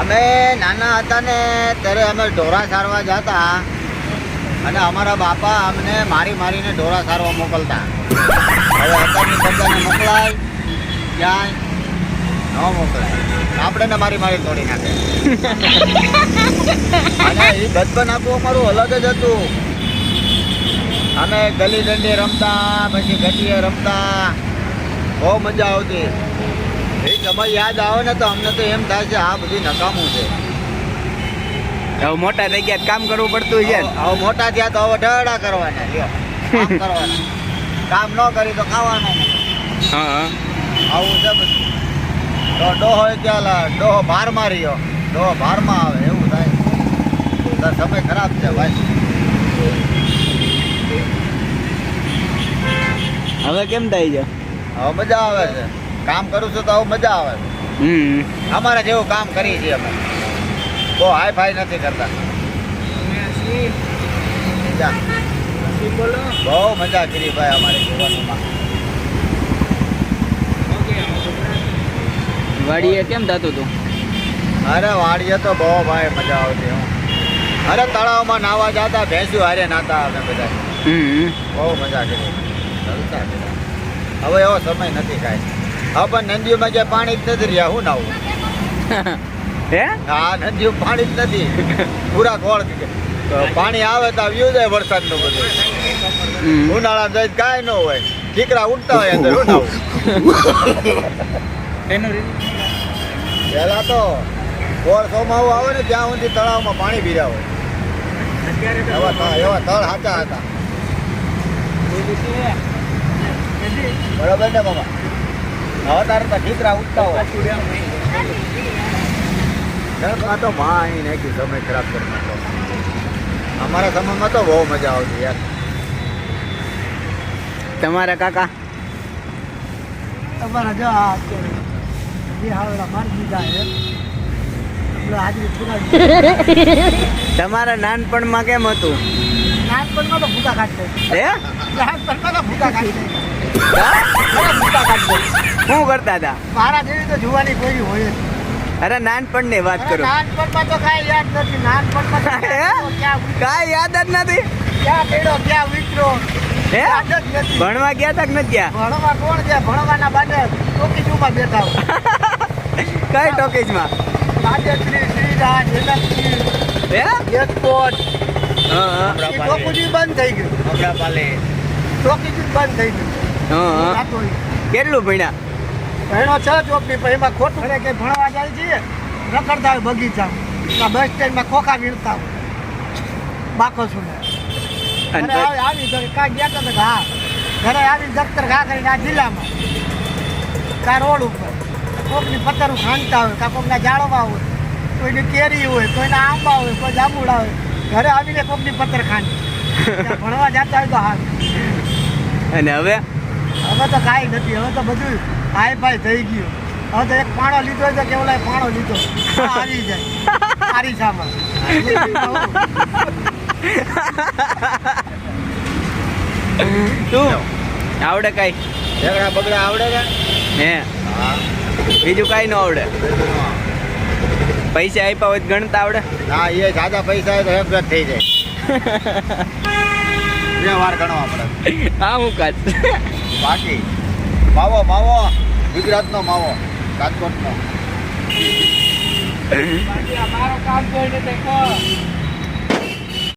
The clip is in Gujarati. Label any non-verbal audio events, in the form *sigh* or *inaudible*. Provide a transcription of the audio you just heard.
અમે નાના હતા ને ત્યારે અમે ઢોરા સારવા જતા અને અમારા બાપા અમને મારી મારીને ઢોરા સારવા મોકલતા. મોકલાય, ક્યાંય ન મોકલાય. આપણે ને મારી મારી તોડી નાખે. અને એ બચપન આખું અમારું અલગ જ હતું. અમે ગલી દંડી રમતા, પછી ગટીએ રમતા. બહુ મજા આવતી. એ સમય યાદ આવે ને તો અમને તો એમ થાય છે આ બધું નકામું છે. હવે મોટા થઈ ગયા કામ કરવું પડતું છે હવે મોટા થયા તો હવે ઢળા કરવાના કામ *laughs* કરવાના. કામ ન કરી તો ખાવાનું. હા. આવું છે બધું. તો ડોહો ત્યાં ડોહો ભારમાં રહ્યો ડોહો ભારમાં આવે એવું થાય. સમય ખરાબ છે ભાઈ. હવે કેમ થાય છે? હવે મજા આવે છે. કામ કરું છું તો આવું મજા આવે. અમારા હમ. અમારે જેવું કામ કરીએ છીએ અમે. બહુ હાઈ ફાઈ નથી કરતા. બહુ મજા કરી ભાઈ અમારે જીવનમાં. વાડીએ કેમ થતું હતું અરે વાડીએ તો બહુ ભાઈ મજા આવતી હું. અરે તળાવમાં નાવા જતા ભેંસું હારે નાતા અમે બધા. હમ. બહુ મજા કરી. હવે એવો સમય નથી કાંઈ. પણ નદીઓમાં જે પાણી જ નથી રહ્યા હું નાવું હે? આ નદીઓ પાણી જ નથી. પૂરા ગોળ પાણી આવે તો આવ્યું જાય વરસાદનું બધું. ઉનાળા જાય કાંઈ ન હોય. ઠીકરા ઉડતા હોય અંદર હું નાવું પહેલા તો ગોળ સોમાવું આવે ને ત્યાં સુધી તળાવમાં પાણી ભીરા હોય. એવા એવા તળ સાચા હતા. બરાબર ને મામા તારે તો દીકરા ઉઠતા હોય. ઘરમાં તો માં અહીં નાખી સમય ખરાબ કરી નાખો. અમારા સમયમાં તો બહુ મજા આવતી યાર. તમારા કાકા? તમારા જો આ અત્યારે જે હાવડા મારી દીધા છે. તમારા નાનપણમાં કેમ હતું? નાનપણમાં તો ભૂકા હે? નાનપણમાં તો ભૂકા કાઢશે શું કરતા હતા? મારા જેવી તો જોવાની કોઈ હોય અરે નાનપણની વાત કરો. નાનપણમાં તો કાંઈ યાદ નથી. નાનપણમાં કાંઈ યાદ જ નથી? ક્યાં પેડો ક્યાં વિતરો હે? યાદ જ નથી. ભણવા ગયા તા નથી ગયા? ભણવા કોણ ગયા? ભણવાના બાને ટોકીજુમાં બેઠા *laughs* કઈ ટોકીજમાં? રાજેશ્રી શ્રીરાજ હેલકજી હે? જેતકોટ ટોકુજી બંધ થઈ ગયું. ટોકીજી બંધ થઈ ગયું. હા હા. કેટલું ભણ્યા? ભણ્યો છ ચોપડી પણ એમાં ખોટું ઘરે કંઈ ભણવા જાય છે રખડતા હોય બગીચામાં બસ સ્ટેન્ડમાં ખોખા વીણતા હોય. બાકો છું આવી કાંઈ કાં ગયા તો ઘા ઘરે આવી દફતર ઘા કરીને આ જિલ્લામાં. કાં રોડ ઉપર. કોકની પથ્થરું ખાંડતા હોય કાં કોકના ઝાડવા હોય કોઈની કેરી હોય કોઈના આંબા હોય કોઈ જાંબુડા હોય. ઘરે આવીને કોકની પથ્થર ખાંડ. *laughs* ભણવા જતા હોય તો હાલ અને હવે? હવે તો કાંઈ નથી હવે તો બધું હાઈ ફાઈ થઈ ગયું. હવે તો એક પાણો લીધો તો કે પાણો લીધો. આ આવી જાય. આરીસામાં શું આવડે કઈ? ઝઘડા બગડા આવડે ને હે. હા. બીજું કઈ ન આવડે. પૈસા આપ્યા હોય ગણતા આવડે. ના એ જાદા પૈસા હોય તો એક થઈ જાય. *laughs* બે વાર ગણવા પડે. હા હું કાચ બાકી માવો માવો. ગુજરાતનો માવો રાજકોટનો. મારો કામ જોઈને કહો